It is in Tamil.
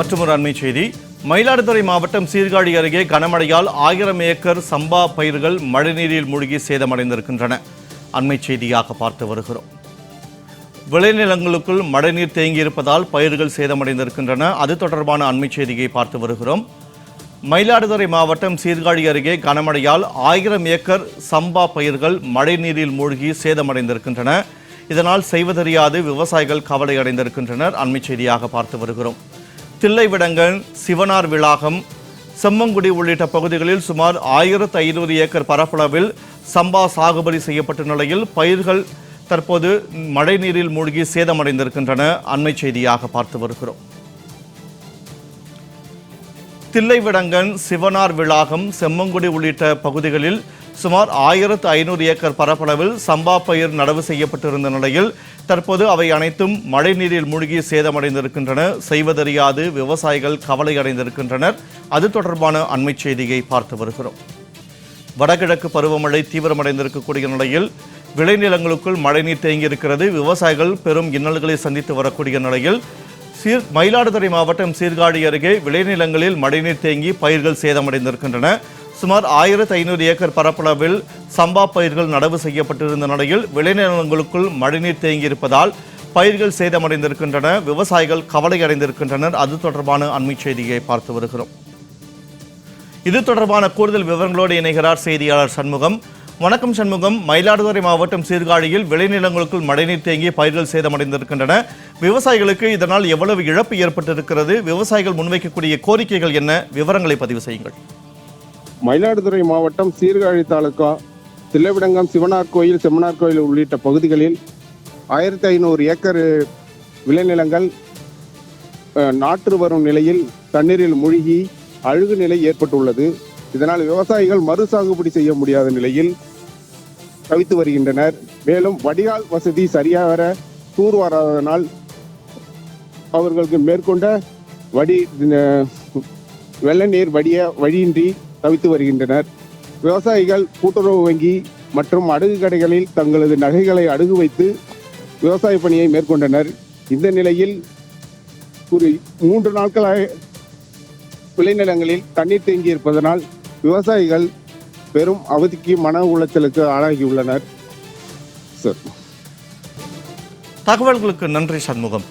மற்றொரு அண்மை செய்தி. மயிலாடுதுறை மாவட்டம் சீர்காழி அருகே கனமழையால் ஆயிரம் ஏக்கர் சம்பா பயிர்கள் மழைநீரில் மூழ்கி சேதமடைந்திருக்கின்றன. அண்மை செய்தியாக பார்த்து வருகிறோம். விளைநிலங்களுக்குள் மழைநீர் தேங்கியிருப்பதால் பயிர்கள் சேதமடைந்திருக்கின்றன. அது தொடர்பான அண்மை செய்தியை பார்த்து வருகிறோம். மயிலாடுதுறை மாவட்டம் சீர்காழி அருகே கனமழையால் ஆயிரம் ஏக்கர் சம்பா பயிர்கள் மழைநீரில் மூழ்கி சேதமடைந்திருக்கின்றன. இதனால் செய்வதறியாது விவசாயிகள் கவலை அடைந்திருக்கின்றனர் அண்மை செய்தியாக பார்த்து வருகிறோம். தில்லைவிடங்கன் சிவனார் விளாகம் செம்மங்குடி உள்ளிட்ட பகுதிகளில் சுமார் ஆயிரத்து ஐநூறு ஏக்கர் பரப்பளவில் சம்பா சாகுபடி செய்யப்பட்ட நிலையில் பயிர்கள் தற்போது மழைநீரில் மூழ்கி சேதமடைந்திருக்கின்றன. அண்மை செய்தியாக பார்த்து வருகிறோம். தில்லைவிடங்கன் சிவனார் விளாகம் செம்மங்குடி உள்ளிட்ட பகுதிகளில் சுமார் ஆயிரத்து ஐநூறு ஏக்கர் பரப்பளவில் சம்பா பயிர் நடவு செய்யப்பட்டிருந்த நிலையில் தற்போது அவை அனைத்தும் மழைநீரில் மூழ்கி சேதமடைந்திருக்கின்றன. செய்வதறியாது விவசாயிகள் கவலை அடைந்திருக்கின்றனர் அது தொடர்பான அண்மை செய்தியை பார்த்து வருகிறோம். வடகிழக்கு பருவமழை தீவிரமடைந்திருக்கக்கூடிய நிலையில் விளைநிலங்களுக்குள் மழைநீர் தேங்கியிருக்கிறது. விவசாயிகள் பெரும் இன்னல்களை சந்தித்து வரக்கூடிய நிலையில் சீர் மயிலாடுதுறை மாவட்டம் சீர்காழி அருகே விளைநிலங்களில் மழைநீர் தேங்கி பயிர்கள் சேதமடைந்திருக்கின்றன. சுமார் ஆயிரத்து ஐநூறு ஏக்கர் பரப்பளவில் சம்பா பயிர்கள் நடவு செய்யப்பட்டிருந்த நிலையில் விளைநிலங்களுக்குள் மழைநீர் தேங்கியிருப்பதால் பயிர்கள் சேதமடைந்திருக்கின்றன. விவசாயிகள் கவலை அடைந்திருக்கின்றனர். அது தொடர்பான அண்மை செய்தியை பார்த்து வருகிறோம். இது தொடர்பான கூடுதல் விவரங்களோடு இணைகிறார் செய்தியாளர் சண்முகம். வணக்கம் சண்முகம். மயிலாடுதுறை மாவட்டம் சீர்காழியில் விளைநிலங்களுக்குள் மழைநீர் தேங்கி பயிர்கள் சேதமடைந்திருக்கின்றன. விவசாயிகளுக்கு இதனால் எவ்வளவு இழப்பு ஏற்பட்டிருக்கிறது? விவசாயிகள் முன்வைக்கக்கூடிய கோரிக்கைகள் என்ன? விவரங்களை பதிவு செய்யுங்கள். மயிலாடுதுறை மாவட்டம் சீர்காழி தாலுகா தில்லவிடங்கம் சிவனார் கோயில் செம்மனார் கோயில் உள்ளிட்ட பகுதிகளில் ஆயிரத்தி ஐநூறு ஏக்கர் விளைநிலங்கள் நாற்று வரும் நிலையில் தண்ணீரில் மூழ்கி அழுகு நிலை ஏற்பட்டுள்ளது. இதனால் விவசாயிகள் மறு சாகுபடி செய்ய முடியாத நிலையில் தவித்து வருகின்றனர். மேலும் வடிகால் வசதி சரியாக தூர்வாராதனால் அவர்களுக்கு மேற்கொண்ட வடி வெள்ள நீர் வடிய வழியின்றி தவித்து வருகின்றனர். விவசாயிகள் கூட்டுறவு வங்கி மற்றும் அடகு கடைகளில் தங்களது நகைகளை அடகு வைத்து விவசாய பணியை மேற்கொண்டனர். இந்த நிலையில் ஒரு மூன்று நாட்களாக விளைநிலங்களில் தண்ணீர் தேங்கி இருப்பதனால் விவசாயிகள் பெரும் அவதிக்கு மன உளைச்சலுக்கு ஆளாகியுள்ளனர் சார். தகவல்களுக்கு நன்றி சண்முகம்.